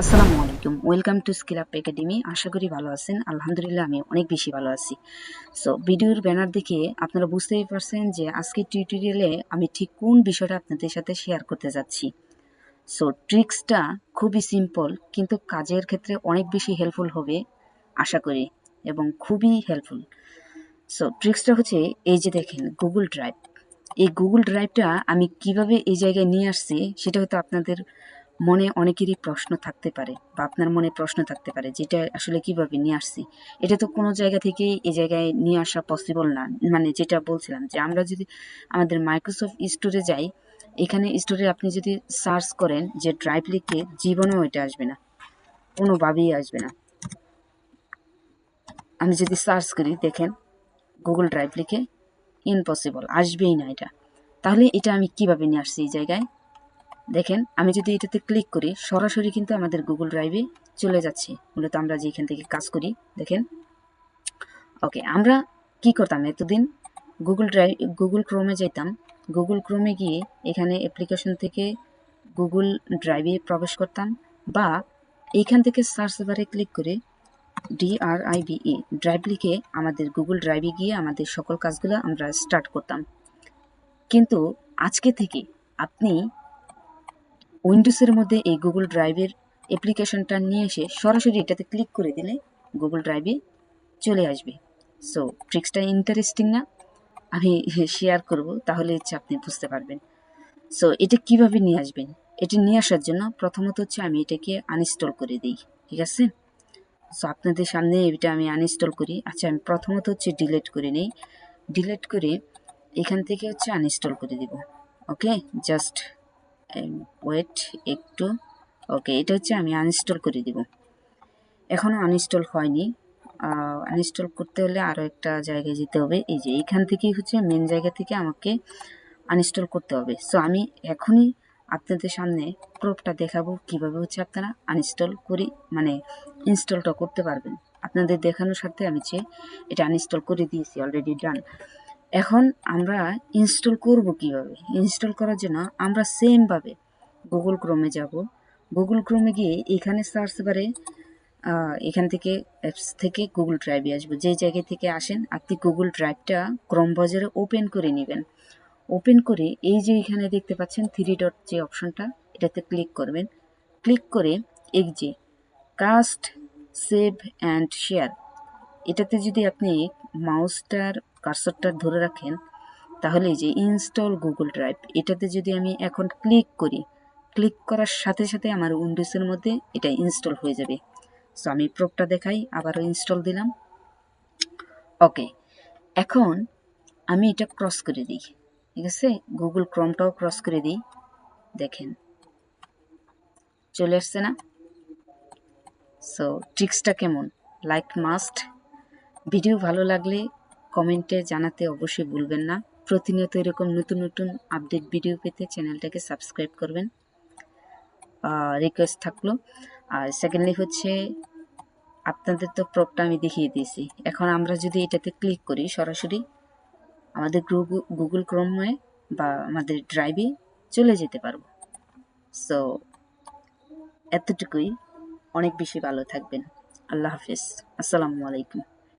আসসালামু আলাইকুম। Welcome to skill up academy আশা করি ভালো আছেন। আলহামদুলিল্লাহ, আমি অনেক বেশি ভালো আছি। সো ভিডিওর ব্যানার দেখে আপনারা বুঝতেই পারছেন যে আজকের টিউটোরিয়ালে আমি ঠিক কোন বিষয়টা আপনাদের সাথে শেয়ার করতে যাচ্ছি। সো ট্রিক্সটা খুবই সিম্পল কিন্তু কাজের ক্ষেত্রে অনেক বেশি হেল্পফুল হবে, আশা করি, এবং খুবই হেল্পফুল সো ট্রিক্সটা হচ্ছে এই যে দেখেন গুগল ড্রাইভ এই গুগল ড্রাইভটা আমি কীভাবে এই জায়গায় নিয়ে আসছি, সেটা হয়তো আপনাদের মনে অনেকেরই প্রশ্ন থাকতে পারে বা আপনার মনে প্রশ্ন থাকতে পারে, যেটা আসলে কীভাবে নিয়ে আসছি? এটা তো কোনো জায়গা থেকেই এই জায়গায় নিয়ে আসা পসিবল না। মানে যেটা বলছিলাম যে আমরা যদি আমাদের মাইক্রোসফট স্টোরে যাই, এখানে স্টোরে আপনি যদি সার্চ করেন যে ড্রাইভ লিখে জীবনেও এটা আসবে না, কোনোভাবেই আসবে না। আমি যদি সার্চ করি, দেখেন গুগল ড্রাইভ লিখে ইম্পসিবল আসবেই না এটা। তাহলে এটা আমি কীভাবে নিয়ে আসছি এই জায়গায়? দেখেন, আমি যদি এটাতে ক্লিক করি, সরাসরি কিন্তু আমাদের গুগল ড্রাইভে চলে যাচ্ছে। মূলত আমরা যে এখান থেকে কাজ করি, দেখেন। ওকে আমরা কি করতাম? এতদিন গুগল ড্রাইভ গুগল ক্রোমে যেতাম গুগল ক্রোমে গিয়ে এখানে অ্যাপ্লিকেশন থেকে গুগল ড্রাইভে প্রবেশ করতাম বা এইখান থেকে সার্চ বারে ক্লিক করে ডিআরআইবিই ড্রাইভ লিখে আমাদের গুগল ড্রাইভে গিয়ে আমাদের সকল কাজগুলো আমরা স্টার্ট করতাম। কিন্তু আজকে থেকে আপনি উইন্ডোজের মধ্যে এই গুগল ড্রাইভের অ্যাপ্লিকেশনটা নিয়ে এসে সরাসরি এটাতে ক্লিক করে দিলে গুগল ড্রাইভে চলে আসবে। সো ট্রিক্সটা ইন্টারেস্টিং না। আমি শেয়ার করব, তাহলে হচ্ছে আপনি বুঝতে পারবেন। সো এটা কীভাবে নিয়ে আসবেন? এটি নিয়ে আসার জন্য প্রথমত হচ্ছে আমি এটাকে আনইনস্টল করে দিই, ঠিক আছে? সো আপনাদের সামনে এটা আমি আনইনস্টল করি। আচ্ছা আমি প্রথমত হচ্ছে ডিলিট করে নিই। ডিলিট করে এখান থেকে হচ্ছে আনইনস্টল করে দিব। ওকে জাস্ট ওয়েট একটু। ওকে এটা হচ্ছে আমি আনইনস্টল করে দিব। এখনও আনইনস্টল হয়নি। আনইনস্টল করতে হলে আরও একটা জায়গায় যেতে হবে। এই যে এইখান থেকেই হচ্ছে মেন জায়গা থেকে আমাকে আনইনস্টল করতে হবে। সো আমি এখনই আপনাদের সামনে প্রুফটা দেখাবো কীভাবে হচ্ছে আপনারা আনইনস্টল করি মানে ইনস্টলটা করতে পারবেন। আপনাদের দেখানোর সাথে আমি যে এটা আনইনস্টল করে দিয়েছি অলরেডি ডান এখন আমরা ইনস্টল করব কীভাবে? ইনস্টল করার জন্য আমরা সেমভাবে গুগল ক্রোমে যাব। গুগল ক্রোমে গিয়ে এখানে সার্চ বারে এখান থেকে অ্যাপস থেকে গুগল ড্রাইভে আসব। যে জায়গা থেকে আসেন, আপনি গুগল ড্রাইভটা ক্রোম বাজারে ওপেন করে নেবেন। ওপেন করে এই যে এখানে দেখতে পাচ্ছেন থ্রি ডট যে অপশনটা এটাতে ক্লিক করবেন। ক্লিক করে এই যে কাস্ট সেভ অ্যান্ড শেয়ার এটাতে যদি আপনি মাউসটার কার্সরটা ধরে রাখেন, তাহলে এই যে ইনস্টল গুগল ড্রাইভ এটাতে যদি আমি এখন ক্লিক করি ক্লিক করার সাথে সাথে আমার উইন্ডোজের মধ্যে এটা ইনস্টল হয়ে যাবে। সো আমি প্রোপটা দেখাই, আবারও ইনস্টল দিলাম। ওকে এখন আমি এটা ক্রস করে দিই, ঠিক আছে? গুগল ক্রমটাও ক্রস করে দিই, দেখেন। চলে আসছে না? সো ট্রিক্সটা কেমন? লাইক মাস্ট ভিডিও ভালো লাগলে কমেন্টে জানাতে অবশ্যই ভুলবেন না। প্রতিনিয়ত এরকম নতুন নতুন আপডেট ভিডিও পেতে চ্যানেলটাকে সাবস্ক্রাইব করবেন। রিকোয়েস্ট থাকল। আর সেকেন্ডলি হচ্ছে, আপনাদের তো প্রপটা আমি দেখিয়ে দিয়েছি। এখন আমরা যদি এটাতে ক্লিক করি, সরাসরি আমাদের গুগল ক্রোমে বা আমাদের ড্রাইভে চলে যেতে পারব। সো এতটুকুই। অনেক বেশি ভালো থাকবেন। আল্লাহ হাফিজ। আসসালামু আলাইকুম।